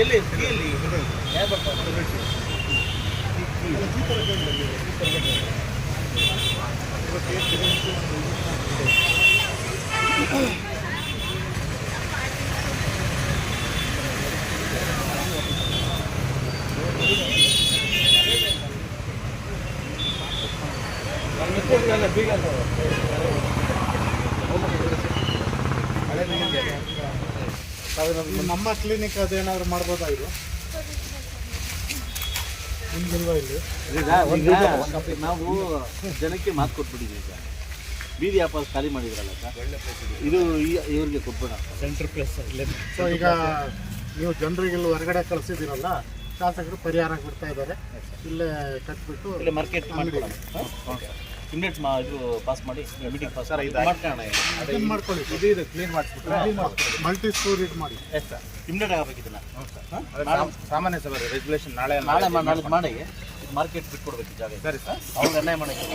ಎಲ್ಲಿ ಎಲ್ಲಿ ಈ ನಮ್ಮ ಕ್ಲಿನಿಕ್ ಅದೇನಾದ್ರು ಮಾಡ್ಬೋದಾ ಇದು? ಇಲ್ಲಿ? ನಾವು ಜನಕ್ಕೆ ಮಾತು ಕೊಟ್ಬಿಟ್ಟಿದ್ದೀವಿ ಈಗ. ಬೀದಿ ವ್ಯಾಪಾರ ಖಾಲಿ ಮಾಡಿದ್ರಲ್ಲ ಸರ್ ಇದು. ಇವ್ರಿಗೆ ಕೊಟ್ಬಿಡ ಸೆಂಟ್ರ್ ಪ್ಲೇಸ್ ಸೊ ಈಗ ನೀವು ಜನರಿಗೆ ಇಲ್ಲಿ ಹೊರಗಡೆ ಕಳಿಸಿದ್ದೀರಲ್ಲ ಶಾಸಕರು ಪರಿಹಾರ ಕೊಡ್ತಾ ಇದ್ದಾರೆ. ಇಲ್ಲೇ ಕಟ್ಬಿಟ್ಟು ಇಲ್ಲೇ ಮಾರ್ಕೆಟ್ ಅಂಗಡಿ. ಇಮಿಡಿಯೇಟ್ ಮಾ ಇದು ಪಾಸ್ ಮಾಡಿ ಮೀಟಿಂಗ್ ಪಾಸ್ ಮಾಡ್ಕೊಳ್ಳೋಣ ಇದನ್ನ ಮಾಡ್ಕೊಳ್ಳಿ. ಇದು ಇದು ಕ್ಲೀನ್ ಮಾಡಿಸ್ಬಿಟ್ರೆ. ಮಲ್ಟಿ ಸ್ಟೋರ್ ಇದು ಮಾಡಿ. Yes sir. ಇಮ್ಮಿಡಿಯೇಟ್ ಆಗಬೇಕು ಇದನ್ನ ಸಾಮಾನ್ಯ ಸಭೆ ರೆಗ್ಯುಲೇಷನ್ ನಾಳೆ ನಾಳೆ ಮಾ- ನಾಳೆ ಮಾಡಿ. ಮಾರ್ಕೆಟ್ ಬಿಟ್ಕೊಡ್ಬೇಕು ಜಾಗ. ಸರಿ ಸರ್. ಅವ್ರು ಅನ್ಯಾಯ ಮಾಡಕ್ಕೆ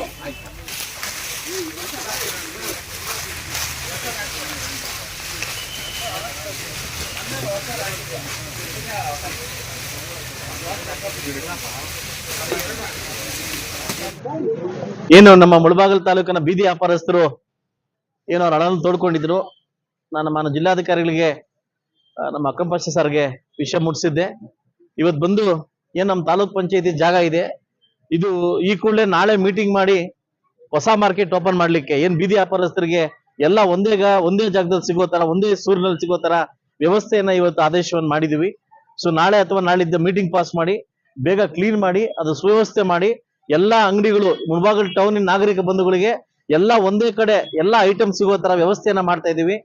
ಏನು ನಮ್ಮ ಮುಳಬಾಗಲ್ ತಾಲೂಕಿನ ಬೀದಿ ವ್ಯಾಪಾರಸ್ಥರು ಏನೋ ಹಣವನ್ನು ತೋಡ್ಕೊಂಡಿದ್ರು. ನಾನು ನಮ್ಮ ಜಿಲ್ಲಾಧಿಕಾರಿಗಳಿಗೆ ನಮ್ಮ ಅಕ್ಕಂಪಕ್ಷ ಸರ್ಗೆ ವಿಷಯ ಮುಟ್ಟಿಸಿದ್ದೆ. ಇವತ್ತು ಬಂದು ಏನ್ ನಮ್ಮ ತಾಲೂಕ್ ಪಂಚಾಯತಿ ಜಾಗ ಇದೆ. ಇದು ಈ ಕೂಡಲೇ ನಾಳೆ ಮೀಟಿಂಗ್ ಮಾಡಿ ಹೊಸ ಮಾರ್ಕೆಟ್ ಓಪನ್ ಮಾಡ್ಲಿಕ್ಕೆ, ಏನ್ ಬೀದಿ ವ್ಯಾಪಾರಸ್ಥರಿಗೆ ಎಲ್ಲ ಒಂದೇ ಒಂದೇ ಜಾಗದಲ್ಲಿ ಸಿಗೋ ತರ, ಒಂದೇ ಸೂರಿನಲ್ಲಿ ಸಿಗೋ ತರ ವ್ಯವಸ್ಥೆಯನ್ನ ಇವತ್ತು ಆದೇಶವನ್ನು ಮಾಡಿದೀವಿ. ಸೊ ನಾಳೆ ಅಥವಾ ನಾಳಿದ್ದ ಮೀಟಿಂಗ್ ಪಾಸ್ ಮಾಡಿ, ಬೇಗ ಕ್ಲೀನ್ ಮಾಡಿ, ಅದು ಸುವ್ಯವಸ್ಥೆ ಮಾಡಿ ಎಲ್ಲಾ ಅಂಗಡಿಗಳು ಮುಳಬಾಗಲ್ ಟೌನ್ ನಾಗರಿಕ ಬಂಧುಗಳಿಗೆ ಎಲ್ಲ ಒಂದೇ ಕಡೆ ಎಲ್ಲ ಐಟಮ್ ಸಿಗೋ ತರ ವ್ಯವಸ್ಥೆಯನ್ನ ಮಾಡ್ತಾ ಇದೀವಿ.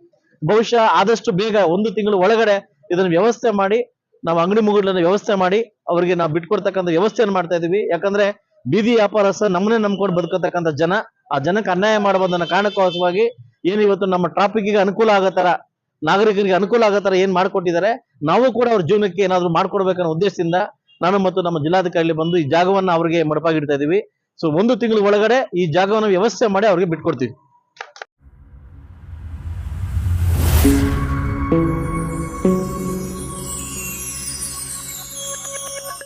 ಬಹುಶಃ ಆದಷ್ಟು ಬೇಗ ಒಂದು ತಿಂಗಳು ಒಳಗಡೆ ಇದನ್ನ ವ್ಯವಸ್ಥೆ ಮಾಡಿ, ನಾವು ಅಂಗಡಿ ಮುಗಿಗಳನ್ನ ವ್ಯವಸ್ಥೆ ಮಾಡಿ, ಅವರಿಗೆ ನಾವು ಬಿಟ್ಕೊಡ್ತಕ್ಕಂಥ ವ್ಯವಸ್ಥೆಯನ್ನು ಮಾಡ್ತಾ ಇದೀವಿ. ಯಾಕಂದ್ರೆ ಬೀದಿ ವ್ಯಾಪಾರಸ್ಥ ನಮ್ಮನ್ನೇ ನಂಬ್ಕೊಂಡು ಬದುಕತಕ್ಕಂಥ ಜನ, ಆ ಜನಕ್ಕೆ ಅನ್ಯಾಯ ಮಾಡಬಹುದನ್ನ ಕಾರಣಕ್ಕೋಸ್ಕರವಾಗಿ ಏನು ಇವತ್ತು ನಮ್ಮ ಟ್ರಾಫಿಕ್ಗೆ ಅನುಕೂಲ ಆಗೋ ತರ, ನಾಗರಿಕರಿಗೆ ಅನುಕೂಲ ಆಗೋ ತರ ಏನ್ ಮಾಡ್ಕೊಟ್ಟಿದ್ದಾರೆ, ನಾವು ಕೂಡ ಅವ್ರ ಜೀವನಕ್ಕೆ ಏನಾದ್ರು ಮಾಡ್ಕೊಡ್ಬೇಕನ್ನೋ ಉದ್ದೇಶದಿಂದ ನಾನು ಮತ್ತು ನಮ್ಮ ಜಿಲ್ಲಾಧಿಕಾರಿ ಬಂದು ಈ ಜಾಗವನ್ನ ಅವರಿಗೆ ಮಡಪಾಗಿಡ್ತಾ ಇದೀವಿ. ಸೊ ಒಂದು ತಿಂಗಳ ಒಳಗಡೆ ಈ ಜಾಗವನ್ನು ವ್ಯವಸ್ಥೆ ಮಾಡಿ ಅವ್ರಿಗೆ ಬಿಟ್ಕೊಡ್ತೀವಿ.